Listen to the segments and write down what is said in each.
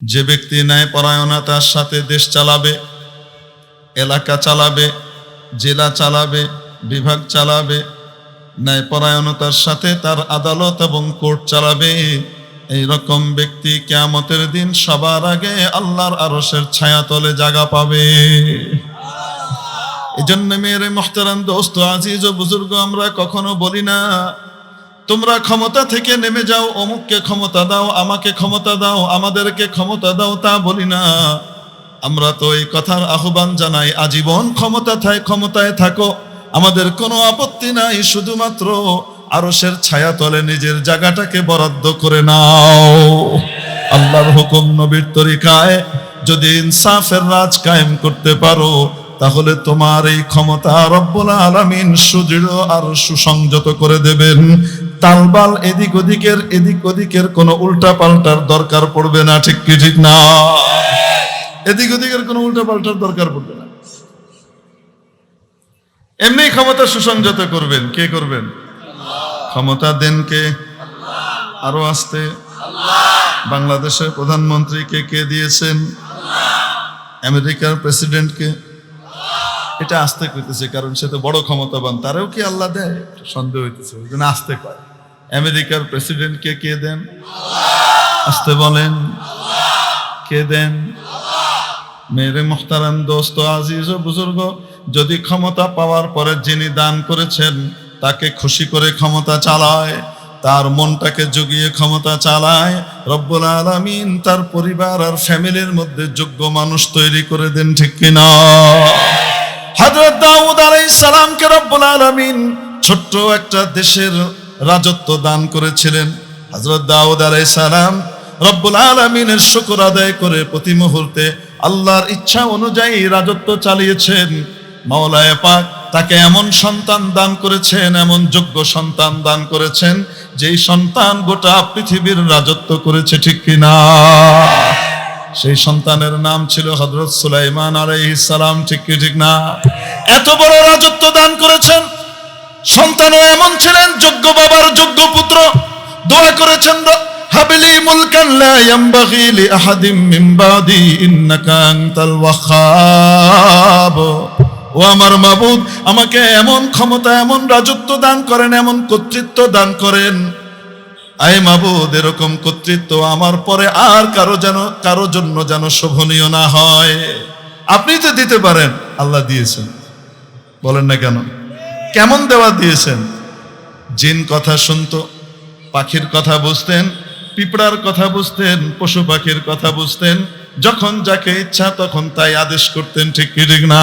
যে ব্যক্তি ন্যায় পরায়ণতার সাথে দেশ চালাবে, এলাকা চালাবে, জেলা চালাবে, বিভাগ চালাবে ন্যায় পরায়ণতার সাথে তার আদালত এবং কোর্ট চালাবে। এই রকম ব্যক্তি কেয়ামতের দিন সবার আগে আল্লাহর আরসের ছায়াতলে জায়গা পাবে। এই জন্য মেয়ের, মোহতারাম দোস্ত, আজিজ ও বুজুর্গ, আমরা কখনো বলি না তোমরা ক্ষমতা থেকে নেমে যাও, অমুককে ক্ষমতা দাও, আমাকে ক্ষমতা দাও, আমাদেরকে ক্ষমতা দাও তা বলি না। আমরা তো এই কথার আহ্বান জানাই, আজীবন ক্ষমতা থায় ক্ষমতায় থাকো। আমাদের কোনো আপত্তি নাই, শুধুমাত্র আরসের ছায়া তলে নিজের জায়গাটাকে বরাদ্দ করে নাও। আল্লাহর হুকুম নবীর তরিকায়, যদি ইনসাফের রাজ কায়েম করতে পারো, তাহলে তোমার এই ক্ষমতা রব্বুল আলামিন সুদৃঢ় আর সুসংযত করে দেবেন। তালবাল এদিক ওদিকের এদিক ওদিকের কোনো উল্টা পাল্টার দরকার পড়বে না, ঠিক কি ঠিক না? এদিক ওদিকের কোনো উল্টা পাল্টার দরকার পড়বে না। এমনি ক্ষমতা সুসংযত করবেন, কে করবেন? ক্ষমতা দেন কে? আরও আসতে। বাংলাদেশের প্রধানমন্ত্রীকে কে কে দিয়েছেন? আমেরিকার প্রেসিডেন্টকে এটা আসতে করতেছে কারণ সে তো বড় ক্ষমতাবান, তারেও কি আল্লাহ দেয়? সন্দেহ হইতেছে, ওই জন্য আসতে আমেরিকার প্রেসিডেন্টকে কে দেন? আসতে বলেন। কে দেন? মেরে মোহতারাম দোস্ত আজিজ ও বুজুর্গ, যদি ক্ষমতা পাওয়ার পরে যিনি দান করেছেন, তাকে খুশি করে ক্ষমতা চালায়, তার মনটাকে জুগিয়ে ক্ষমতা চালায়, রব্বুল আলামিন তার পরিবার আর ফ্যামিলির মধ্যে যোগ্য মানুষ তৈরি করে দেন, ঠিক কিনা? হযরত দাউদ আলাইহিস সালামকে রব্বুল আলামিন ছোট্ট একটা দেশের রাজত্ব দান করেছিলেন হযরত দাউদ আলাইহিস সালাম। রব্বুল আলামিনের শুকর আদায় করে প্রতি মুহূর্তে আল্লাহর ইচ্ছা অনুযায়ী রাজত্ব চালিয়েছেন। মাওলায় পাক তাকে এমন সন্তান দান করেছেন, এমন যোগ্য সন্তান দান করেছেন, যেই সন্তান গোটা পৃথিবীর রাজত্ব করেছে ঠিক কিনা। সেই সন্তানের নাম ছিল হজরত সুলাইমান আলাইহিস সালাম, ঠিক কি ঠিক না? এত বড় রাজত্ব দান করেছেন সন্তানও এমন ছিলেন, যোগ্য বাবার যোগ্য পুত্র। দোয়া করেছেন হাবিলি মুলকান লা ইয়ামবাগি লি আহাদিম মিন বাদি, ইন্নাকা আনতাল ওয়াহাব। ও আমার মাবুদ, আমাকে এমন ক্ষমতা, এমন রাজত্ব দান করেন, এমন কর্তৃত্ব দান করেন। আয় মাবুদ, এরকম কর্তৃত্ব আমার পরে আর কারও যেন, কারও জন্য যেন শোভনীয় না হয়। আপনি তো দিতে পারেন, আল্লাহ দিয়েছেন। বলেন না কেন? কেমন দেওয়া দিয়েছেন? জিন কথা শুনতো, পাখির কথা বুঝতেন, পিঁপড়ার কথা বুঝতেন, পশু পাখির কথা বুঝতেন, যখন যাকে ইচ্ছা তখন তাই আদেশ করতেন, ঠিক কি, ঠিক না?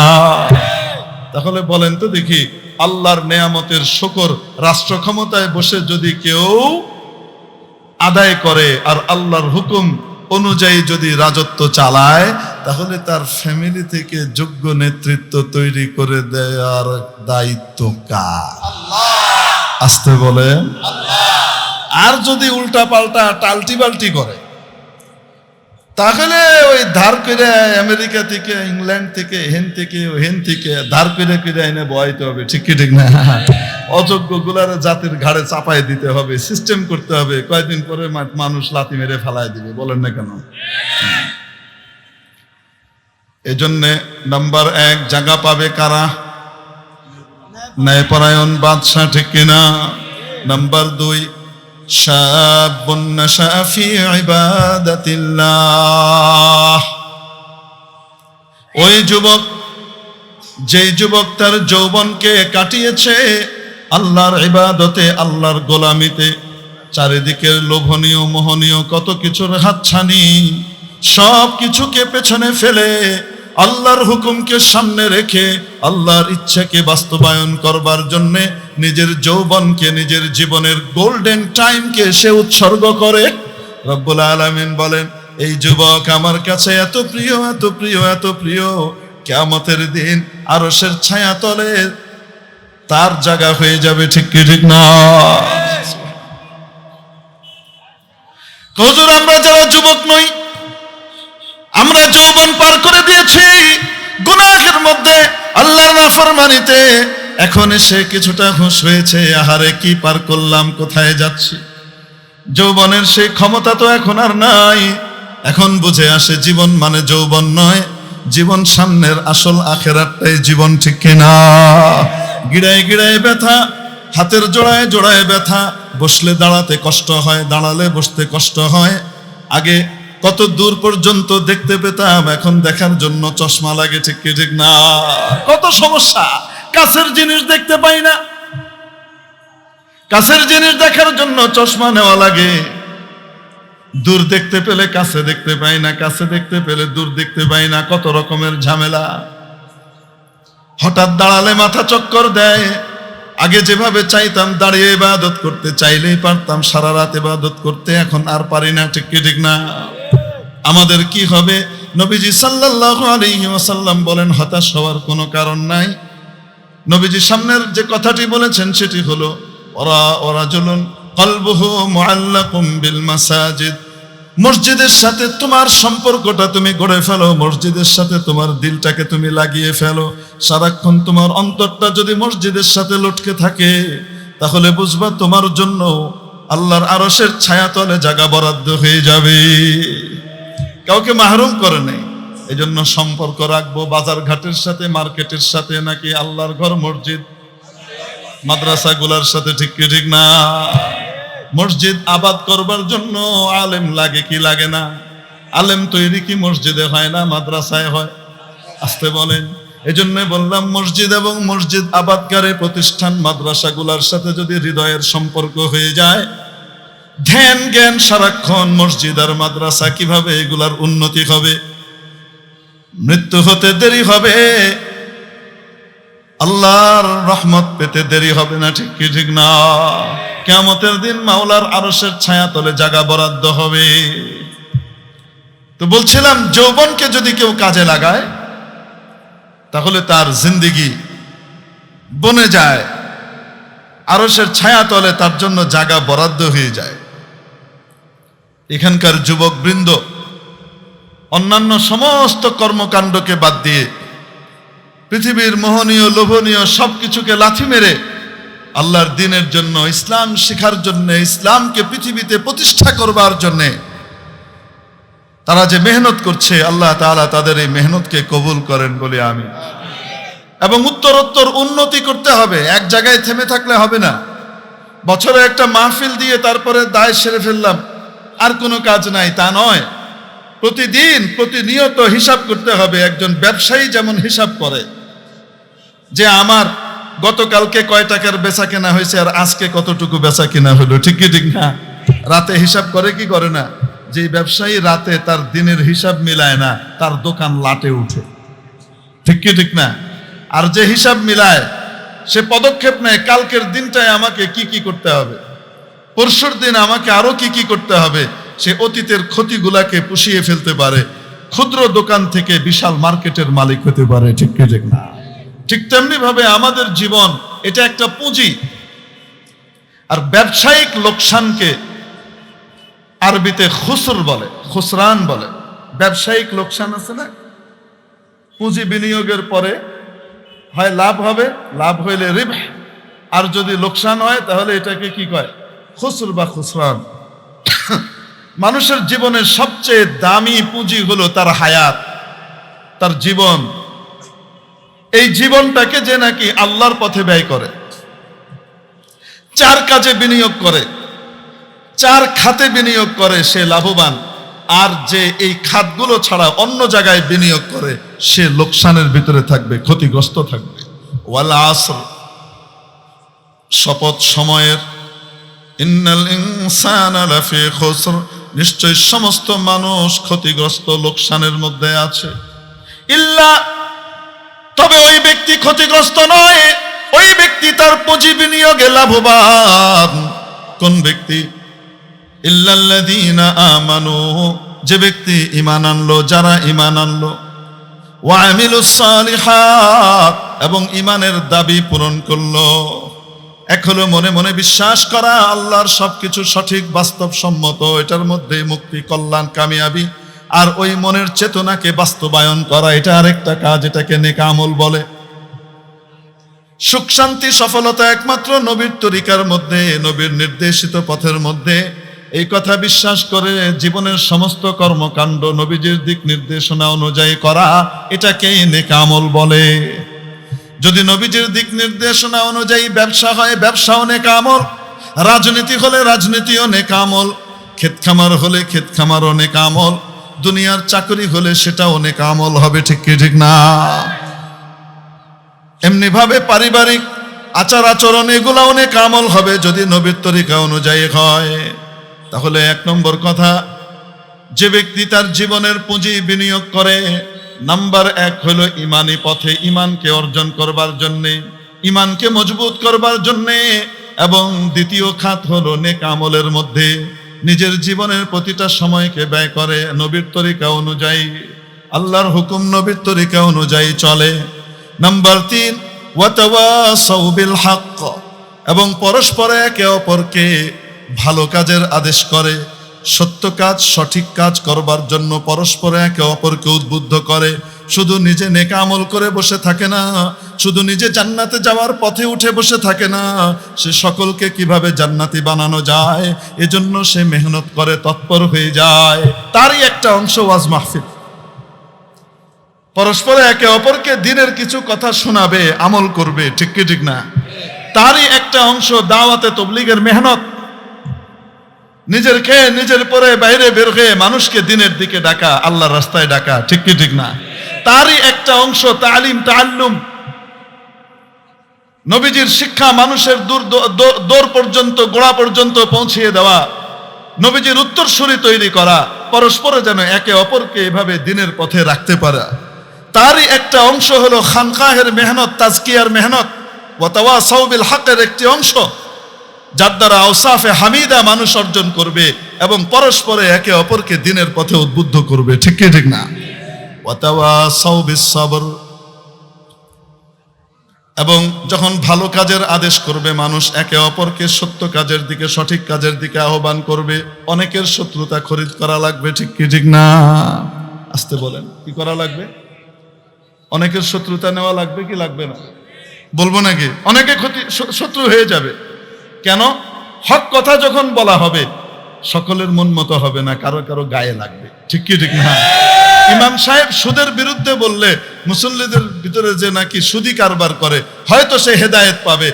তাহলে বলেন তো দেখি, আল্লাহর নেয়ামতের শকর রাষ্ট্র ক্ষমতায় বসে যদি কেউ আদায় করে আর আল্লাহর হুকুম অনুযায়ী যদি রাজত্ব চালায় তাহলে তার ফ্যামিলি থেকে যোগ্য নেতৃত্ব তৈরি করে দেওয়ার দায়িত্ব কার? আসতে বলে আর যদি উল্টা পাল্টা টালটি বাল্টি করে তাহলে ওই ধার করে আমেরিকা থেকে ইংল্যান্ড থেকে হেন থেকে হেন থেকে ধার করে করে এনে বয়াইতে হবে ঠিক কি ঠিক না? অযোগ্যগুলার জাতির ঘাড়ে চাপাই দিতে হবে সিস্টেম করতে হবে কয়েকদিন পরে মানুষ লাথি মেরে ফেলায় দিবে বলেন না কেন? এজন্যে নাম্বার এক জায়গা পাবে কারা? ন্যায়পরায়ণ বাদশাহ ঠিক কিনা? নাম্বার দুই ওই যুবক, যেই যুবক তার যৌবনকে কাটিয়েছে, আল্লাহর ইবাদতে, আল্লাহর গোলামিতে চারিদিকের লোভনীয়, মোহনীয় কত কিছুর হাতছানি সব কিছুকে পেছনে ফেলে আল্লাহর হুকুমকে সামনে রেখে আল্লাহর ইচ্ছাকে বাস্তবায়ন করবার জন্যে নিজের যৌবনকে নিজের জীবনের গোল্ডেন টাইমকে সে উৎসর্গ করে। রব্বুল আলামিন বলেন এই যুবক আমার কাছে এত প্রিয় এত প্রিয় এত প্রিয়। কেয়ামতের দিন আরশের ছায়া তলে তার জায়গা হয়ে যাবে ঠিক কি ঠিক না? হুজুর আমরা যারা যুবক নই পার করে দিয়েছি। গুনাহের মধ্যে আল্লাহর নাফরমানিতে এখন সে কিছুটা হুঁশ হয়েছে, আহারে কি পার করলাম, কোথায় যাচ্ছি? যৌবনের সেই ক্ষমতা তো এখন আর নাই। এখন বুঝে আসে জীবন মানে যৌবন নয়, জীবন সামনের আসল আখেরাতটাই জীবন, ঠিক কিনা গিড়ায় গিড়ায় ব্যথা, হাতের জোড়ায় জোড়ায় ব্যথা, বসলে দাঁড়াতে কষ্ট হয়, দাঁড়ালে বসতে কষ্ট হয়। আগে কত দূর পর্যন্ত দেখতে পেতাম, এখন দেখার জন্য চশমা লাগে, ঠিক কি, ঠিক না? কত সমস্যা। কাছের জিনিস দেখতে পাই না। কাছের জিনিস দেখার জন্য চশমা নেওয়া লাগে। দূর দেখতে পেলে কাছে দেখতে পাই না, কাছে দেখতে পেলে দূর দেখতে পাই না, কত রকমের ঝামেলা। হঠাৎ দাঁড়ালে মাথা চক্কর দেয়। আগে যেভাবে চাইতাম দাঁড়িয়ে ইবাদত করতে, চাইলেই পারতাম সারা রাত ইবাদত করতে, এখন আর পারি না, ঠিক কি, ঠিক না? আমাদের কি হবে? নবীজি সাল্লাল্লাহু আলাইহি ওয়াসাল্লাম বলেন, হতাশ হওয়ার কোনো কারণ নাই। নবীজি সামনের যে কথাটি বলেছেন সেটি হলো, ওরা ওরা জলুন কলবহু মাসাজিদ। মসজিদের সাথে তোমার সম্পর্কটা তুমি গড়ে ফেলো, মসজিদের সাথে তোমার দিলটাকে তুমি লাগিয়ে ফেলো। সারাক্ষণ তোমার অন্তরটা যদি মসজিদের সাথে লটকে থাকে, তাহলে বুঝবা তোমার জন্য আল্লাহর আরশের ছায়াতলে জায়গা বরাদ্দ হয়ে যাবে। কাউকে মাহরুম করে নেই। এই জন্য সম্পর্ক রাখব, বাজার ঘাটের সাথে, মার্কেটের সাথে নাকি আল্লাহর ঘর, মসজিদ? মাদ্রাসাগুলার সাথে ঠিক কি ঠিক না? মসজিদ আবাদ করবার জন্য আলেম লাগে কি লাগে না? আলেম তৈরি কি মসজিদে হয় না, মাদ্রাসায় হয়? আসতে বলেন। এই জন্য বললাম, মসজিদ এবং মসজিদ আবাদকারী প্রতিষ্ঠান মাদ্রাসাগুলার সাথে যদি হৃদয়ের সম্পর্ক হয়ে যায় ধ্যান জ্ঞান সারাক্ষণ মসজিদ আর মাদ্রাসা কীভাবে এগুলার উন্নতি হবে? মৃত্যু হতে দেরি হবে। আল্লাহর রহমত পেতে দেরি হবে না, ঠিক কি, ঠিক না? কেমতের দিন মাওলার আরসের ছায়া তলে জায়গা বরাদ্দ হবে। তো বলছিলাম, যৌবনকে যদি কেউ কাজে লাগায়, তাহলে তার জিন্দিগি বনে যায় আরসের ছায়া তলে তার জন্য জায়গা বরাদ্দ হয়ে যায়। এখানকার যুবক বৃন্দ অন্যান্য সমস্ত কর্মকাণ্ডকে বাদ দিয়ে পৃথিবীর মোহনীয়, লোভনীয় সবকিছুকে লাথি মেরে আল্লাহর দিনের জন্য, ইসলাম শেখার জন্য, ইসলামকে পৃথিবীতে প্রতিষ্ঠা করবার জন্য তারা যে মেহনত করছে, আল্লাহ তালা তাদের এই মেহনতকে কবুল করেন বলে আমি। এবং উত্তরোত্তর উন্নতি করতে হবে, এক জায়গায় থেমে থাকলে হবে না। বছরে একটা মাহফিল দিয়ে তারপরে দায় সেরে ফেললাম। আর কোনো কাজ নাই, তা নয়। প্রতিদিন প্রতিনিয়ত হিসাব করতে হবে, একজন ব্যবসায়ী যেমন হিসাব করে। যে আমার গতকালকে কয় টাকার বেচা কেনা হয়েছে আর আজকে কতটুকু বেচা কেনা হলো, ঠিক কি ঠিক না? রাতে হিসাব করে কি করে না? যে ব্যবসায়ী রাতে তার দিনের হিসাব মিলায় না, তার দোকান লাটে উঠে। ঠিক কি ঠিক না? আর যে হিসাব মিলায়, সে পদক্ষেপ নেয়, কালকের দিনটায় আমাকে কি কি করতে হবে? পরশুর দিন আমাকে আরও কি কি করতে হবে? সে অতীতের ক্ষতিগুলাকে পুষিয়ে ফেলতে পারে। ক্ষুদ্র দোকান থেকে বিশাল মার্কেটের মালিক হতে পারে, ঠিক না? ঠিক তেমনি ভাবে আমাদের জীবন, এটা একটা পুঁজি। আর ব্যবসায়িক লোকসানকে আরবিতে খুসর বলে, খুসরান বলে। ব্যবসায়িক লোকসান আছে না? পুঁজি বিনিয়োগের পরে হয় লাভ হবে, লাভ হইলে রিব আর যদি লোকসান হয়, তাহলে এটাকে কি কয়? খুসর বা খুসরান। মানুষের জীবনের সবচেয়ে দামি পুঁজি হলো তার হায়াত, তার জীবন। এই জীবনটাকে যে নাকি আল্লাহর পথে ব্যয় করে, চার কাজে বিনিয়োগ করে, চার খাতে বিনিয়োগ করে সে লাভবান, আর যে এই খাতগুলো ছাড়া অন্য জায়গায় বিনিয়োগ করে, সে লোকসানের ভিতরে থাকবে, ক্ষতিগ্রস্ত থাকবে। ওয়াল আসর, শপথ সময়ের নিশ্চয় সমস্ত মানুষ ক্ষতিগ্রস্ত লোকসানের মধ্যে আছে। ইল্লা, তবে ওই ব্যক্তি ক্ষতিগ্রস্ত নয়, ওই ব্যক্তি তার পুঁজি বিনিয়োগে লাভবান। কোন ব্যক্তি? আমানু, যে ব্যক্তি ইমান আনলো, যারা ইমান আনলো। ওয়া আমিলুস সালিহাত, এবং ঈমানের দাবি পূরণ করল। হলো মনে মনে বিশ্বাস করা আল্লাহর সবকিছু সঠিক, বাস্তবসম্মত, এটার মধ্যে মুক্তি, কল্যাণ, কামিয়াবি। আর ওই মনের চেতনাকে বাস্তবায়ন করা, এটা আরেকটা কাজ, এটাকে নেকামল বলে। সুখ, শান্তি, সফলতা একমাত্র নবীর তরিকার মধ্যে, নবীর নির্দেশিত পথের মধ্যে। এই কথা বিশ্বাস করে জীবনের সমস্ত কর্মকাণ্ড নবীজির দিক নির্দেশনা অনুযায়ী করা, এটাকেই নেকামল বলে। যদি নবীজির দিক নির্দেশনা অনুযায়ী ব্যবসা হয় ব্যবসা অনেক আমল রাজনীতি হলে রাজনীতি অনেক আমল ক্ষেত খামার হলে ক্ষেত খামার অনেক আমল দুনিয়ার চাকরি হলে সেটা অনেক আমল হবে ঠিক কি, ঠিক না? এমনি ভাবে পারিবারিক আচার আচরণ এগুলো অনেক আমল হবে যদি নবীর তরিকা অনুযায়ী হয়। তাহলে এক নম্বর কথা, যে ব্যক্তি তার জীবনের পুঁজি বিনিয়োগ করে নাম্বার এক হলো ইমানি পথে ইমানকে অর্জন করবার জন্যে, ইমানকে মজবুত করবার জন্যে, এবং দ্বিতীয় খাত হলো নেক আমলের মধ্যে, নিজের জীবনের প্রতিটা সময়কে ব্যয় করে নবীর তরিকা অনুযায়ী, আল্লাহর হুকুম নবীর তরিকা অনুযায়ী চলে। নাম্বার তিন, ওয়াতাওয়াসাউ বিল হক, এবং পরস্পরে একে অপরকে ভালো কাজের আদেশ করে। সত্য কাজ, সঠিক কাজ করবার জন্য পরস্পরে একে অপরকে উদ্বুদ্ধ করে। শুধু নিজে নেকা আমল করে বসে থাকে না, শুধু নিজে জান্নাতে যাওয়ার পথে উঠে বসে থাকে না। সে সকলকে কীভাবে জান্নাতি বানানো যায়, এজন্য সে মেহনত করে তৎপর হয়ে যায়। তারই একটা অংশ ওয়াজ মাহফিল। পরস্পরে একে অপরকে দিনের কিছু কথা শোনাবে, আমল করবে, ঠিক কি ঠিক না? তারই একটা অংশ দাওয়াতে তবলিগের মেহনত। নিজের খেয়ে, নিজের পরে বাইরে বের হয়ে মানুষকে দিনের দিকে ডাকা, আল্লাহর রাস্তায় ডাকা, ঠিক কি ঠিক না? তারই একটা অংশ তালিম তাল্লুম নবীজির শিক্ষা মানুষের দূর দূর পর্যন্ত, গোড়া পর্যন্ত পৌঁছিয়ে দেওয়া, নবীজির উত্তরসূরি তৈরি করা, পরস্পরে যেন একে অপরকে এভাবে দিনের পথে রাখতে পারা। তারই একটা অংশ হলো খানকাহের মেহনত, তাজকিয়ার মেহনত। ওয়াতাওয়া সৌবিল হকের একটি অংশ। যার দ্বারা আওসাফে হামিদা মানুষ অর্জন করবে এবং পরস্পরে একে অপরকে দিনের পথে উদ্বুদ্ধ করবে। ঠিক কি, ঠিক না? এবং যখন ভালো কাজের আদেশ করবে, মানুষ একে অপরকে সত্য কাজের দিকে, সঠিক কাজের দিকে আহ্বান করবে। অনেকের শত্রুতা খরিদ করা লাগবে, ঠিক কি, ঠিক না? আসতে বলেন, কি করা লাগবে? অনেকের শত্রুতা নেওয়া লাগবে কি লাগবে না? বলব নাকি? অনেকে ক্ষতি শত্রু হয়ে যাবে। কেন? হক কথা যখন বলা হবে, সকলের মন মতো হবে না, কারও কারও গায়ে লাগবে। ঠিক কি, ঠিক না? ইমাম সাহেব সুদের বিরুদ্ধে বললে, মুসল্লিদের ভিতরে যে নাকি সুদি কারবার করে, হয়তো সে হেদায়েত পাবে,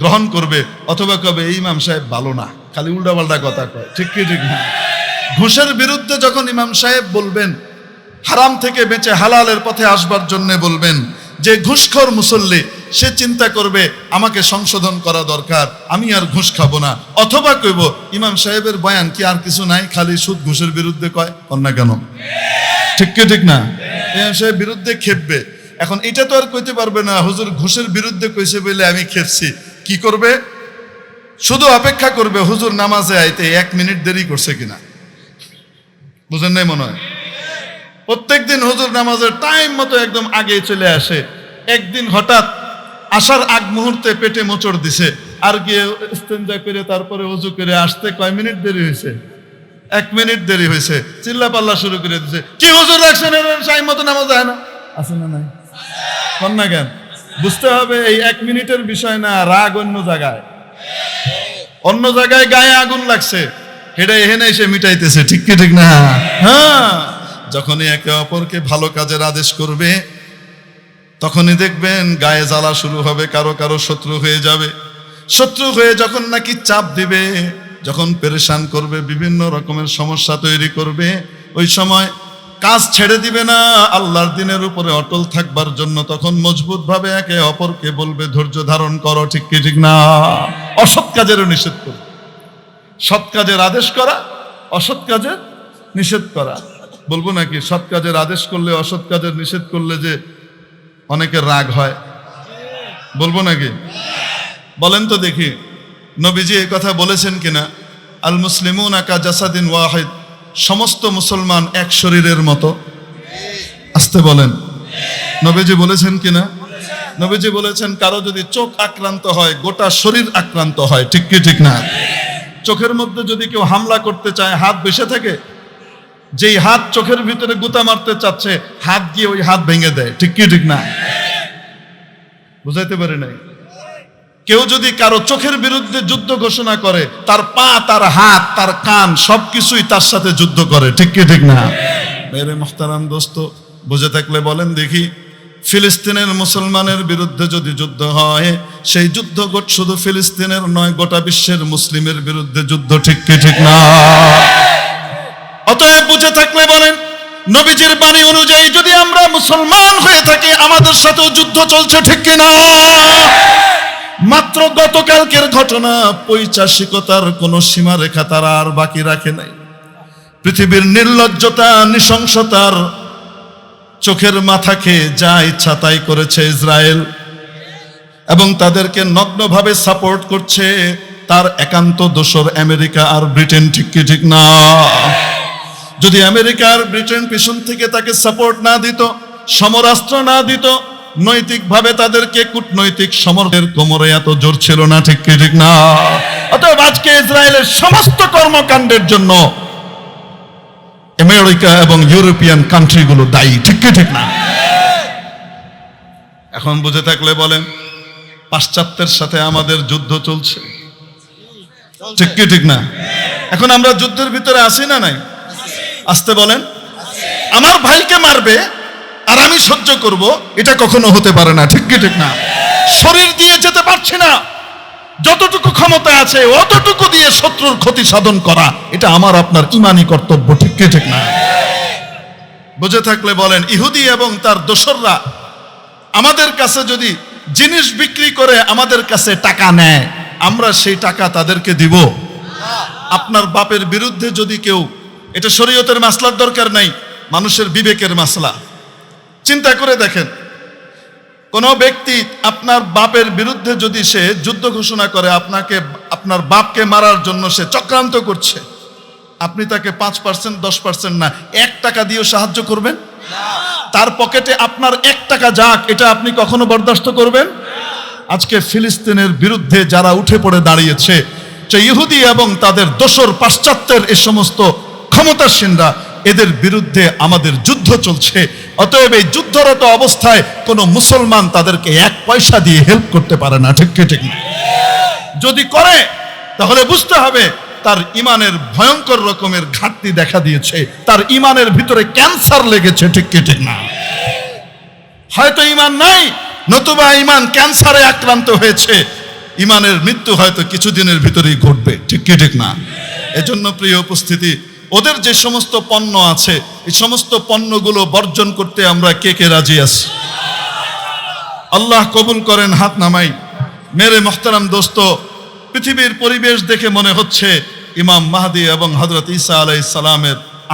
গ্রহণ করবে, অথবা কবে, এই ইমাম সাহেব ভালো না, খালি উল্টাপাল্টা কথা কয়। ঠিক কি, ঠিক না? ঘুষের বিরুদ্ধে যখন ইমাম সাহেব বলবেন, হারাম থেকে বেঁচে হালালের পথে আসবার জন্য বলবেন যে ঘুষখোর মুসল্লি, সে চিন্তা করবে, আমাকে সংশোধন করা দরকার, আমি আর ঘুষ খাব না। অথবা কইব, ইমাম সাহেবের বয়ান কি আর কিছু নাই, খালি সুদ ঘুষের বিরুদ্ধে কয়? অন্য কেন? ঠিক কি, ঠিক না? ইমাম সাহেব বিরুদ্ধে খেপবে। এখন এটা তো আর কইতে পারবে না, হুজুর ঘুষের বিরুদ্ধে কইছে বলে আমি খেপছি। কি করবে? শুধু অপেক্ষা করবে, হুজুর নামাজে আইতে এক মিনিট দেরি করছে কিনা। বুঝেন নাই মনে হয়? প্রত্যেকদিন হুজুর নামাজের টাইম মতো একদম আগে চলে আসে। একদিন হঠাৎ আসার আগ মুহূর্তে পেটে মোচড় দিছে। আর গিয়ে ইস্তেঞ্জা করে তারপরে উজু করে আসতে কয় মিনিট দেরি হয়েছে? এক মিনিট দেরি হয়েছে। চিল্লা পাল্লা শুরু করে দিছে। কি হুজুর রাখছেন? টাইম মতো নামাজ হয় না। আছে না নাই? কন না কেন? বুঝতে হবে এই এক মিনিটের বিষয় না রাগ অন্য জায়গায়। অন্য জায়গায় গায়ে আগুন লাগছে। এটা এখানে এসে মিটাইতেছে। ঠিক কি ঠিক না? হ্যাঁ। যখনই একে অপরকে ভালো কাজের আদেশ করবে, তখনই দেখবেন গায়ে জ্বালা শুরু হবে, কারও কারও শত্রু হয়ে যাবে। শত্রু হয়ে যখন নাকি চাপ দিবে, যখন পেরেশান করবে, বিভিন্ন রকমের সমস্যা তৈরি করবে, ওই সময় কাজ ছেড়ে দিবে না, আল্লাহর দিনের উপরে অটল থাকবার জন্য তখন মজবুত ভাবে একে অপরকে বলবে, ধৈর্য ধারণ করো। ঠিক কি, ঠিক না? অসৎ কাজেরও নিষেধ করবে সৎ কাজের আদেশ করা, অসৎ কাজের নিষেধ করা। বলব নাকি? সৎ কাজের আদেশ করলে, অসৎ কাজের নিষেধ করলে যে অনেকের রাগ হয়। বলব নাকি? বলেন তো দেখি, নবীজি এই কথা বলেছেন কিনা? আল মুসলিমুন আকা জাসাদিন ওয়াহিদ, সমস্ত মুসলমান এক শরীরের মতো। আসতে বলেন। নবীজি বলেছেন কিনা? নবীজি বলেছেন, কারও যদি চোখ আক্রান্ত হয়, গোটা শরীর আক্রান্ত হয়। ঠিক কি, ঠিক না? চোখের মধ্যে যদি কেউ হামলা করতে চায়, হাত বেসে থাকে যেই হাত চোখের ভিতরে গুতা মারতে চাচ্ছে, হাত গিয়ে ওই হাত ভেঙে দেয়। ঠিক কি, ঠিক না? বুঝাইতে পারি নাই? কেউ যদি কারও চোখের বিরুদ্ধে যুদ্ধ ঘোষণা করে, তার পা, তার হাত, তার কান, সবকিছুই তার সাথে যুদ্ধ করে। ঠিক কি, ঠিক না? মেরে মোহতারাম দোস্ত, বুঝে থাকলে বলেন দেখি, ফিলিস্তিনের মুসলমানের বিরুদ্ধে যদি যুদ্ধ হয়, সেই যুদ্ধ গোট শুধু ফিলিস্তিনের নয়, গোটা বিশ্বের মুসলিমের বিরুদ্ধে যুদ্ধ। ঠিক কি, ঠিক না? অতএব বুঝে থাকলে বলেন, নবীজির বাণী অনুযায়ী যদি আমরা মুসলমান হয়ে থাকি, আমাদের সাথেও যুদ্ধ চলছে ঠিক কিনা? মাত্র গতকালকের ঘটনা, পৈচাসিকতার কোনো সীমারেখা তারা আর বাকি রাখে নাই। পৃথিবীর নির্লজ্জতা, নৃশংসতার চোখের মাথা খেয়ে যা ইচ্ছা তাই করেছে ইসরায়েল। এবং তাদেরকে নগ্নভাবে সাপোর্ট করছে তার একান্ত দোষর আমেরিকা আর ব্রিটেন, ঠিক কি, ঠিক না? যদি আমেরিকার ব্রিটেন পিছন থেকে তাকে সাপোর্ট না দিত সমরাস্ত্র না দিত নৈতিকভাবে তাদেরকে কূটনৈতিক সমর্থের কোমরে এত জোর ছিল না ঠিক কি ঠিক না? অতএব আজকে ইসরায়েলের সমস্ত কর্মকাণ্ডের জন্য আমেরিকা এবং ইউরোপিয়ান কান্ট্রিগুলো দায়ী ঠিক কি ঠিক না? এখন বুঝে থাকলে বলেন পাশ্চাত্যের সাথে আমাদের যুদ্ধ চলছে। ঠিক কি ঠিক না? এখন আমরা যুদ্ধের ভিতরে আসি না নাই? আসতে বলেন। আমার ভাইকে মারবে আর আমি সহ্য করব, এটা কখনো হতে পারে না, ঠিক কি ঠিক না? শরীর দিয়ে যেতে পারছি না। যতটুকু ক্ষমতা আছে, অতটুকু দিয়ে শত্রুর ক্ষতি সাধন করা, এটা আমার আপনার ইমানি কর্তব্য, ঠিক কি ঠিক না? বুঝে থাকলে বলেন, ইহুদি এবং তার দোসররা আমাদের কাছে যদি জিনিস বিক্রি করে আমাদের কাছে টাকা নেয়, আমরা সেই টাকা তাদেরকে দিব। আপনার বাপের বিরুদ্ধে যদি কেউ এটা শরীয়তের মাসলার দরকার নাই, মানুষের বিবেকের মাসলা। চিন্তা করে দেখেন, কোন ব্যক্তি আপনার বাপের বিরুদ্ধে যদি সে যুদ্ধ ঘোষণা করে আপনাকে, আপনার বাপকে মারার জন্য সে চক্রান্ত করছে, আপনি তাকে পাঁচ পার্সেন্ট, দশ পার্সেন্ট না, এক টাকা দিয়েও সাহায্য করবেন? তার পকেটে আপনার এক টাকা যাক, এটা আপনি কখনো বরদাস্ত করবেন? আজকে ফিলিস্তিনের বিরুদ্ধে যারা উঠে পড়ে দাঁড়িয়েছে যে ইহুদি এবং তাদের দোসর পাশ্চাত্যের এ সমস্ত ক্ষমতাসীনরা এদের বিরুদ্ধে আমাদের যুদ্ধ চলছে। অতএব এই যুদ্ধরত অবস্থায় কোনো মুসলমান তাদেরকে এক পয়সা দিয়ে হেল্প করতে পারে না, ঠিক ঠিক যদি করে, তাহলে বুঝতে হবে তার ইমানের ভয়ঙ্কর রকমের ঘাটতি দেখা দিয়েছে। তার ইমানের ভিতরে ক্যান্সার লেগেছে, ঠিক ঠিক না। হয়তো ইমান নাই, নতুবা ইমান ক্যান্সারে আক্রান্ত হয়েছে। ইমানের মৃত্যু হয়তো কিছুদিনের ভিতরেই ঘটবে ঠিক ঠিক না। এজন্য প্রিয় উপস্থিতি ওদের যে সমস্ত পণ্য আছে, এই সমস্ত পণ্যগুলো বর্জন করতে আমরা কে কে রাজি আছি? আল্লাহ কবুল করেন, হাত নামাই। মেরে মোহতারাম দোস্ত, পৃথিবীর পরিবেশ দেখে মনে হচ্ছে ইমাম মাহাদি এবং হজরত ঈসা আলাই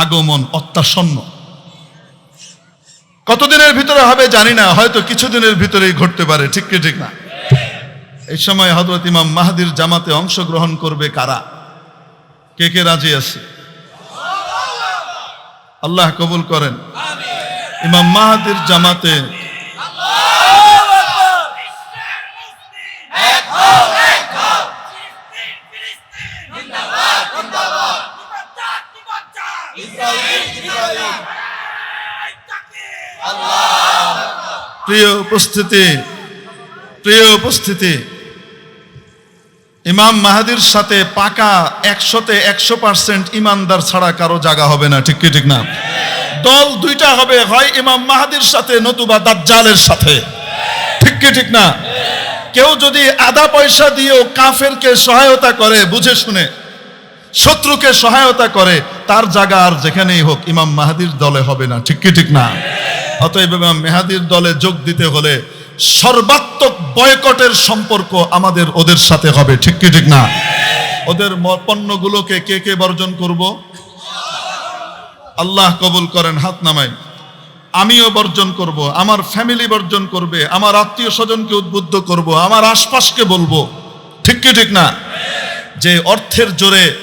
আগমন অত্যাসন্ন। কতদিনের ভিতরে হবে জানি না, হয়তো কিছুদিনের ভিতরেই ঘটতে পারে, ঠিক কি ঠিক না? এই সময় হজরত ইমাম মাহাদির জামাতে অংশগ্রহণ করবে কারা? কে কে রাজি আছে? আল্লাহ কবুল করেন। ইমাম মাহাদির জামাতে প্রিয় উপস্থিতি প্রিয় উপস্থিতি ইমাম মাহাদির সাথে পাকা একশোতে একশো পার্সেন্ট ইমানদার ছাড়া কারও জায়গা হবে না, ঠিক কি, ঠিক না? দল দুইটা হবে, হয় ইমাম মাহাদির সাথে নতুবা দাজ্জালের সাথে। ঠিক কি, ঠিক না? কেউ যদি আধা পয়সা দিয়েও কাফেরকে সহায়তা করে, বুঝে শুনে, শত্রুকে সহায়তা করে, তার জায়গা আর যেখানেই হোক ইমাম মাহাদির দলে হবে না, ঠিক কি, ঠিক না? অতএব ইমাম মেহাদির দলে যোগ দিতে হলে সর্বাত্মক বয়কটের সম্পর্ক আমাদের ওদের সাথে হবে, ঠিক কি, ঠিক না? ওদের পণ্যগুলোকে কে কে বর্জন করব? আল্লাহ কবুল করেন, হাত নামাই। আমিও বর্জন করব, আমার ফ্যামিলি বর্জন করবে, আমার আত্মীয় স্বজনকে উদ্বুদ্ধ করব, আমার আশপাশকে বলব, ঠিক কি, ঠিক না? যে অর্থের জোরে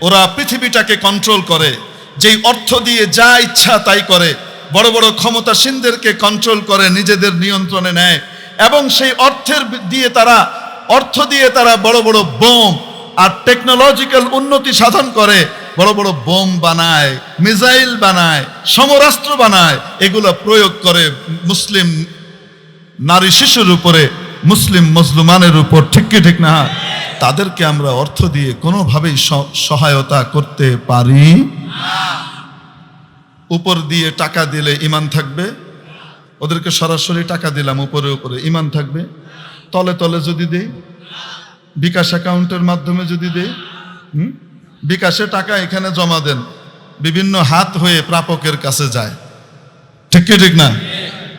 ওরা পৃথিবীটাকে কন্ট্রোল করে, যেই অর্থ দিয়ে যা ইচ্ছা তাই করে বড় বড় ক্ষমতাসীনদেরকে কন্ট্রোল করে, নিজেদের নিয়ন্ত্রণে নেয় এবং সেই অর্থের দিয়ে তারা, অর্থ দিয়ে তারা বড় বড় বোম আর টেকনোলজিক্যাল উন্নতি সাধন করে, বড় বড় বোম বানায় মিসাইল বানায়, সমরাস্ত্র বানায়, এগুলো প্রয়োগ করে মুসলিম নারী শিশুর উপরে, মুসলিম মজলুমানের উপর। ঠিক কি, ঠিক না? তাদেরকে আমরা অর্থ দিয়ে কোনোভাবেই সহায়তা করতে পারি উপর দিয়ে টাকা দিলে ইমান থাকবে। ওদেরকে সরাসরি টাকা দিলাম উপরে উপরে, ইমান থাকবে। তলে তলে যদি দেই, বিকাশ অ্যাকাউন্টের মাধ্যমে যদি দেই, হুম? বিকাশে টাকা এখানে জমা দেন, বিভিন্ন হাত হয়ে প্রাপকের কাছে যায়। ঠিক কি ঠিক না?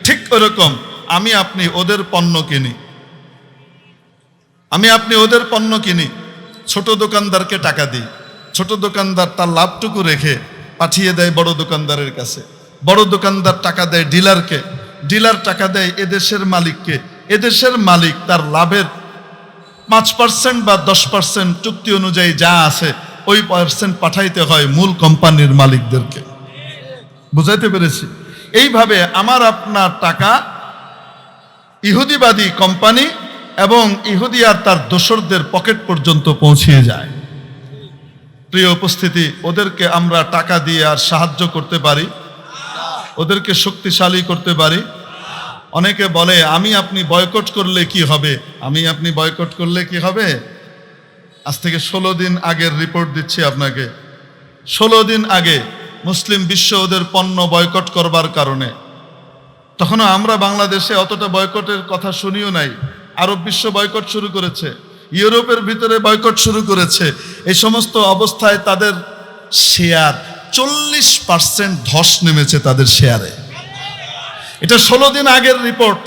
ঠিক ওরকম, আমি আপনি ওদের পণ্য কিনি। আমি আপনি ওদের পণ্য কিনি। ছোট দোকানদারকে টাকা দিই। ছোট দোকানদার তার লাভটুকু রেখে পাঠিয়ে দেয় বড় দোকানদারের কাছে। বড় দোকানদার টাকা দেয় ডিলারকে। ডিলার টাকা দেয় এদেশের মালিককে। এদেশের মালিক তার লাভের পাঁচ পার্সেন্ট বা দশ পার্সেন্ট চুক্তি অনুযায়ী যা আছে, ওই পার্সেন্ট পাঠাইতে হয় মূল কোম্পানির মালিকদেরকে। বুঝাইতে পেরেছি? এইভাবে আমার আপনার টাকা ইহুদিবাদী কোম্পানি এবং ইহুদি আর তার দোসরদের পকেট পর্যন্ত পৌঁছিয়ে যায়। প্রিয় উপস্থিতি, ওদেরকে আমরা টাকা দিয়ে আর সাহায্য করতে পারি। ওদেরকে শক্তিশালী করতে পারি। অনেকে বলে, আমি আপনি বয়কট করলে কি হবে? আমি আপনি বয়কট করলে কি হবে? আজ থেকে ষোলো দিন আগের রিপোর্ট দিচ্ছি আপনাকে। ষোলো দিন আগে মুসলিম বিশ্ব ওদের পণ্য বয়কট করবার কারণে। তখনও আমরা বাংলাদেশে অতটা বয়কটের কথা শুনিও নাই। আরব বিশ্ব বয়কট শুরু করেছে। ইউরোপের ভিতরে বয়কট শুরু করেছে। এই সমস্ত অবস্থায় তাদের শেয়ার চল্লিশ পার্সেন্ট ধস নেমেছে তাদের শেয়ারে। এটা ষোলো দিন আগের রিপোর্ট।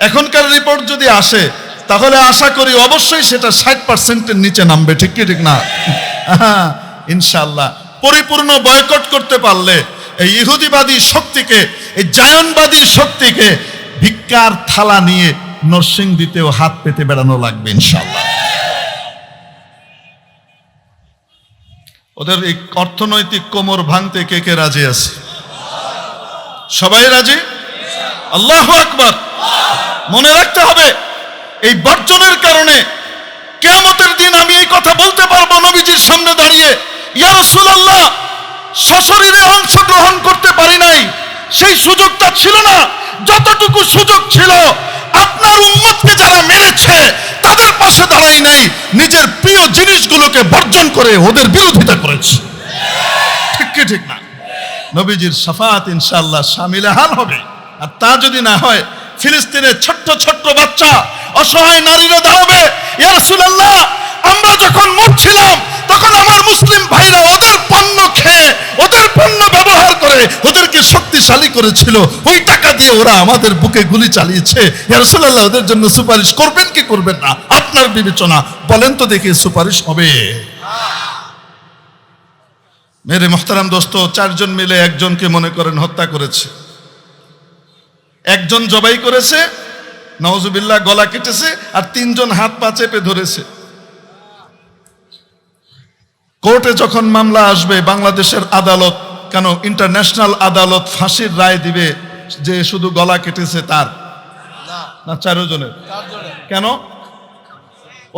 এখনকার রিপোর্ট যদি আসে তাহলে আশা করি অবশ্যই সেটা ষাট পার্সেন্টের নিচে নামবে। ঠিক কি ঠিক না? হ্যাঁ, ইনশাল্লাহ পরিপূর্ণ বয়কট করতে পারলে এই ইহুদিবাদী শক্তিকে এই জায়নবাদী শক্তিকে ভিক্ষার থালা নিয়ে নরসিং দিতেও হাত পেতে বেড়ানো লাগবে ইনশাল্লাহ ওদের এই অর্থনৈতিক কোমর ভাঙতে কে কে রাজি আছে? সবাই রাজি? আল্লাহ আকবর। মনে রাখতে হবে, এই বর্জনের কারণে কেয়ামতের দিন আমি এই কথা বলতে পারব নবীজির সামনে দাঁড়িয়ে ইয়ারসুল আল্লাহ সশরীরে অংশগ্রহণ করতে পারি নাই সেই সুযোগটা ছিল না। যতটুকু সুযোগ ছিল, আপনার উম্মতকে যারা মেরেছে, তাদের পাশে দাঁড়াই নাই, নিজের প্রিয় জিনিসগুলোকে বর্জন করে ওদের বিরোধিতা করেছে। ঠিক কি ঠিক না? নবীজির সাফাত ইনশাআল্লাহ শামিল হাল হবে। আর তা যদি না হয়, ফিলিস্তিনের ছোট্ট ছোট্ট বাচ্চা, অসহায় নারীরা দাঁড়াবে। ইয়া রাসূলুল্লাহ আমরা যখন মরছিলাম, তখন আমার মুসলিম ভাইরা ওদের পণ্য খেয়ে, ওদের পণ্য ব্যবহার করে ওদেরকে শক্তিশালী করেছিল। ওই টাকা দিয়ে ওরা আমাদের বুকে গুলি চালিয়েছে। ইয়া ওদের জন্য সুপারিশ করবেন কি করবেন না? আপনার বিবেচনা। বলেন তো দেখি সুপারিশ হবে। মেরে মোহতারাম দোস্ত, চারজন মিলে একজনকে মনে করেন হত্যা করেছে। একজন জবাই করেছে, নওয়াজুবিল্লাহ গলা কেটেছে, আর তিনজন হাত পা চেপে ধরেছে। কোর্টে যখন মামলা আসবে, বাংলাদেশের আদালত, কেন ইন্টারন্যাশনাল আদালত ফাঁসির রায় দিবে যে শুধু গলা কেটেছে তার? না চারো জনের কেন?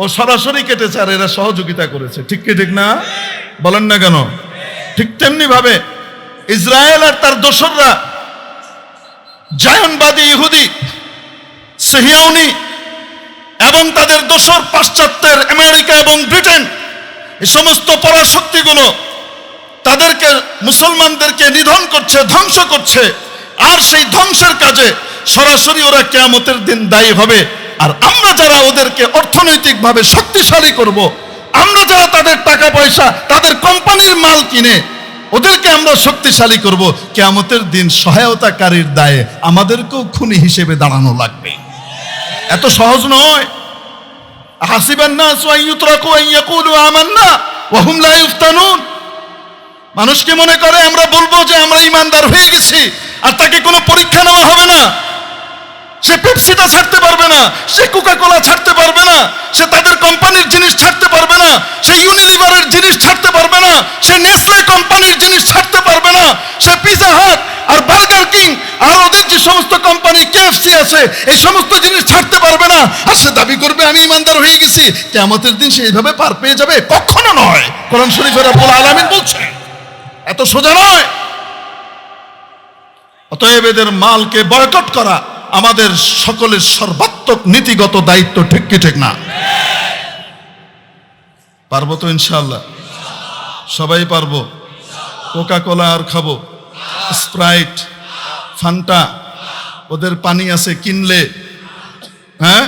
ও সরাসরি কেটেছে আর এরা সহযোগিতা করেছে। ঠিক কি, ঠিক না? বলেন না কেন? ঠিক তেমনি ভাবে ইসরায়েল আর তার দোসররা, জায়নবাদী ইহুদি সেহিয়নি এবং তাদের দোসর পাশ্চাত্যের আমেরিকা এবং ব্রিটেন এই সমস্ত পরাশক্তিগুলো তাদেরকে, মুসলমানদেরকে নিধন করছে, ধ্বংস করছে। আর সেই ধ্বংসের কাজে সরাসরি ওরা কেয়ামতের দিন দায়ী হবে। আর আমরা যারা ওদেরকে অর্থনৈতিকভাবে শক্তিশালী করব। আমরা যারা তাদের টাকা পয়সা, তাদের কোম্পানির মাল কিনে, ওদেরকে আমরা শক্তিশালী করব। কেয়ামতের দিন সহায়তাকারীর দায়ে আমাদেরকেও খুনি হিসেবে দাঁড়ানো লাগবে। এত সহজ নয়। হাসিবান الناس ওয়া يتركوا আন يقولوا آمنا وهم لا يفتنون মানুষ কি মনে করে, আমরা বলব যে আমরা ইমানদার হয়ে গেছি আর তাকে কোনো পরীক্ষা নেওয়া হবে না। সে পেপসিটা ছাড়তে পারবে না, সে কোকা কোলা ছাড়তে পারবে না, সে তাদের কোম্পানির জিনিস ছাড়তে পারবে না, সে ইউনিলিভারের জিনিস ছাড়তে পারবে না, সে নেসলে কোম্পানির জিনিস ছাড়তে পারবে না, সে পিজা হাট আর বার্গার কিং আর ওদের যে সমস্ত কোম্পানি কেএফসি আছে, এই সমস্ত জিনিস ছাড়তে পারবে না। আর সে দাবি করবে, আমি ইমানদার হয়ে গেছি কেমতের দিন সে এইভাবে পার পেয়ে যাবে? কখনো নয়। কোরআন শরীফের আব্বুল আলামিন বলছে, এত সোজা নয়। অতএব এদের মালকে বয়কট করা আমাদের সকলের সর্বাত্মক নীতিগত দায়িত্ব ঠিক কি ঠিক না? পারব তো ইনশাল্লাহ সবাই পারব? কোকা কোলা আর খাব? স্প্রাইট ফান্টা ওদের পানি আছে, কিনলে? হ্যাঁ?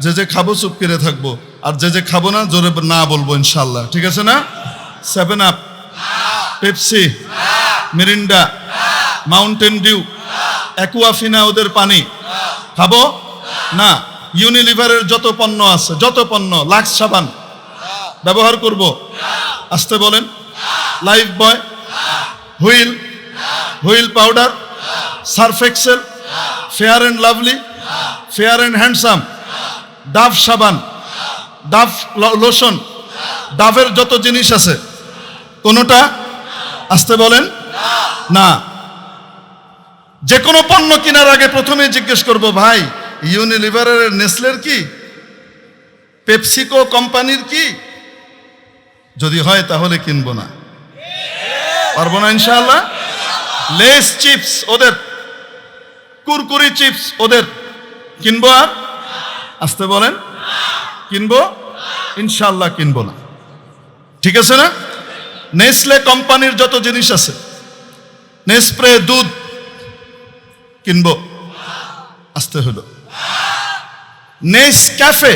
যে যে খাব চুপ করে থাকব। আর যে যে খাব না, জোরে না বলব ইনশাল্লাহ ঠিক আছে না? Seven up Pepsi Mirinda mountain dew Aquafina ওদের পানি। খাব? না। ইউনিলিভারের যত পণ্য আছে, যত পণ্য, লাক্স সাবান। ব্যবহার করব? আসতে বলেন। Lifebuoy wheel wheel powder Surf Excel fair and lovely fair and handsome Dove সাবান। ডাভ লোশন ডাভের যত জিনিস আছে। কোনোটা? আসতে বলেন। না। যে কোনো পণ্য কেনার আগে প্রথমে জিজ্ঞেস করব, ভাই ইউনিলিভারের নেসলের কি? পেপসিকো কোম্পানির কি? যদি হয় তাহলে কিনবো না। পারব না ইনশাআল্লাহ? লেস চিপস ওদের, কুরকুরি চিপস ওদের, কিনবো আর? আসতে বলেন। কিনবো? ইনশাআল্লাহ কিনবো না। ঠিক আছে না? নেসলে কোম্পানির যত জিনিস আছে নেসপ্রে দুধ কিনবো। আসতে হলো। Nescafe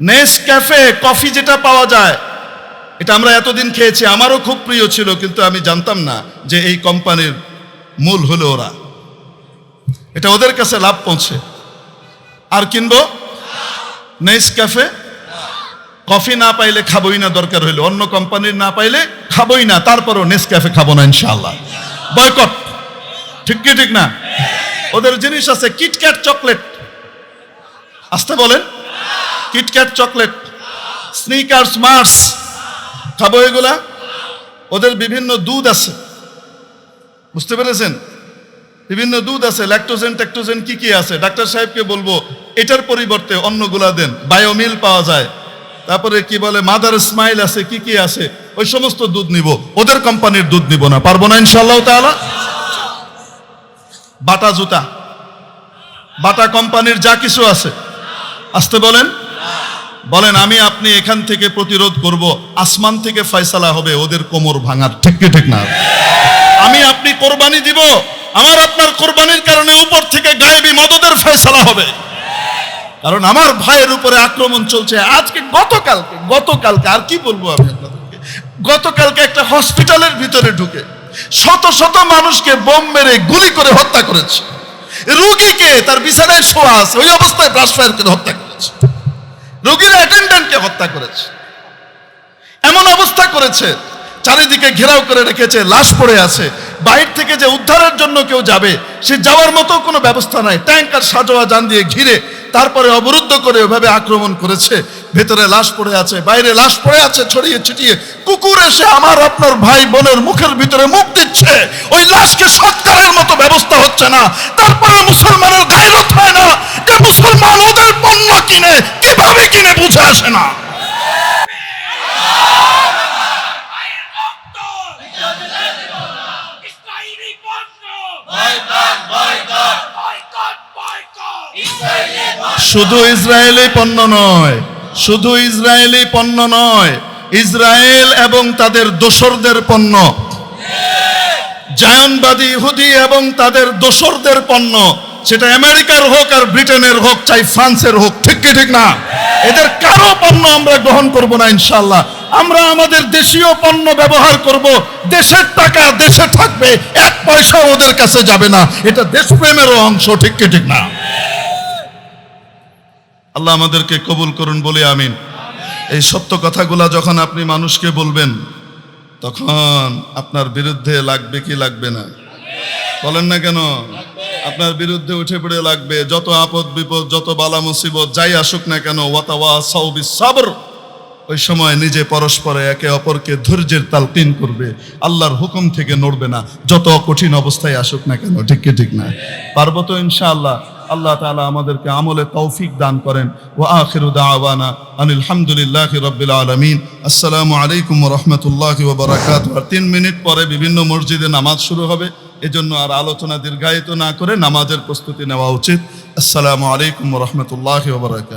Nescafe coffee যেটা পাওয়া যায়, এটা আমরা এতদিন খেয়েছি, আমারও খুব প্রিয় ছিল, কিন্তু আমি জানতাম না যে এই কোম্পানির মূল হলো ওরা। এটা ওদের কাছে লাভ পৌঁছে। আর কিনবো? নেস ক্যাফে কফি না পাইলে খাবোই না, দরকার হইলে। অন্য কোম্পানির না পাইলে খাবোই না, তারপরও নেস ক্যাফে খাব না, ইনশাআল্লাহ। বয়কট ঠিক কি, ঠিক না? ওদের জিনিস আছে কিটক্যাট চকলেট। আসতে বলেন। KitKat chocolate. স্নিকার্স মার্স খাব এগুলা? ওদের বিভিন্ন দুধ আছে। বুঝতে পেরেছেন? বিভিন্ন দুধ আছে। ল্যাকটোজেন ট্যাকটোজেন কি কি আছে? ডাক্তার সাহেবকে বলব, এটার পরিবর্তে অন্যগুলা দেন। বায়োমিল পাওয়া যায়। তারপরে কি বলে মাদার স্মাইল আছে, কি কি আছে? ওই সমস্ত দুধ নিব। ওদের কোম্পানির দুধ নিব না। পারব না ইনশাল্লাহ তাআলা? বাটা জুতা। বাটা কোম্পানির যা কিছু আছে। আসতে বলেন। বলেন, আমি আপনি এখান থেকে প্রতিরোধ করব। আসমান থেকে ফয়সালা হবে, ওদের কোমর ভাঙার। ঠিক ঠিক না? আমি আপনি কোরবানি দিব, আমার আপনার কোরবানির কারণে উপর থেকে গায়েবী মদদের ফয়সালা হবে। কারণ আমার ভাইয়ের উপরে আক্রমণ চলছে। আজকে গতকালকে গতকালকে, আর কি বলব আমি আপনাদেরকে? গতকালকে একটা হসপিটালের ভিতরে ঢুকে শত শত মানুষকে বোম মেরে গুলি করে হত্যা করেছে। রুগীকে তার বিছানায় শোয়া আছে, ওই অবস্থায় ব্রাশ ফায়ার করে হত্যা করেছে। রোগীর অ্যাটেন্ডেন্টকে হত্যা করেছে। এমন অবস্থা করেছে, চারিদিকে ঘেরাও করে রেখেছে, লাশ পড়ে আছে। বাইরে থেকে যে উদ্ধারের জন্য কেউ যাবে, সে যাওয়ার মতো কোনো ব্যবস্থা নাই। ট্যাঙ্কার সাজোয়া যান দিয়ে ঘিরে তারপরে অবরুদ্ধ করে ওভাবে আক্রমণ করেছে। ভেতরে লাশ পড়ে আছে বাইরে লাশ পড়ে আছে ছড়িয়ে ছিটিয়ে কুকুর এসে আমার আপনার ভাই বোনের মুখের ভিতরে মুখ দিচ্ছে। ওই লাশকে সৎকারের মতো ব্যবস্থা হচ্ছে না। তারপরে মুসলমানের গায়রত হয় না। যে মুসলমান ওদের পণ্য কিনে কীভাবে কিনে বুঝে আসে না ইসরায়েলি পণ্য বয়কট বয়কট বয়কট বয়কট শুধু ইসরায়েলি পণ্য নয়, শুধু ইসরায়েলি পণ্য নয়, ইসরায়েল এবং তাদের দোসরদের পণ্য। জায়নবাদী ইহুদি এবং তাদের দোসরদের পণ্য, সেটা আমেরিকার হোক আর ব্রিটেনের হোক, চাই ফ্রান্সের হোক, ঠিক কি ঠিক না? এদের কারও পণ্য আমরা গ্রহণ করব না ইনশাল্লাহ আমরা আমাদের দেশীয় পণ্য ব্যবহার করব, দেশের টাকা দেশে থাকবে, এক পয়সা ওদের কাছে যাবে না। এটা দেশপ্রেমেরও অংশ, ঠিক কি ঠিক না? আল্লাহ আমাদেরকে কবুল করুন বলে আমিন। এই সত্য কথাগুলা যখন আপনি মানুষকে বলবেন, তখন আপনার বিরুদ্ধে লাগবে কি লাগবে না? বলেন না কেন? আপনার বিরুদ্ধে উঠে পড়ে লাগবে, যত আপদ বিপদ, যত বালা মুসিবত, যাই আসুক না কেন সাউবি সাবর। ওই সময় নিজে পরস্পরে একে অপরকে ধৈর্যের তালকিন করবে, আল্লাহর হুকুম থেকে নড়বে না, যত কঠিন অবস্থায় আসুক না কেন, ঠিক কি ঠিক না? পারব তো ইনশাআল্লাহ আল্লাহ তালা আমাদেরকে আমলে তৌফিক দান করেন। ও আখির দাওয়ানা আনিল রবিল আলমিন। আসসালামু আলাইকুম রহমতুল্লাহ আর তিন মিনিট পরে বিভিন্ন মসজিদে নামাজ শুরু হবে। এজন্য আর আলোচনা দীর্ঘায়িত না করে নামাজের প্রস্তুতি নেওয়া উচিত। আসসালামু আলাইকুম রহমতুল্লাহ ওবরাকাত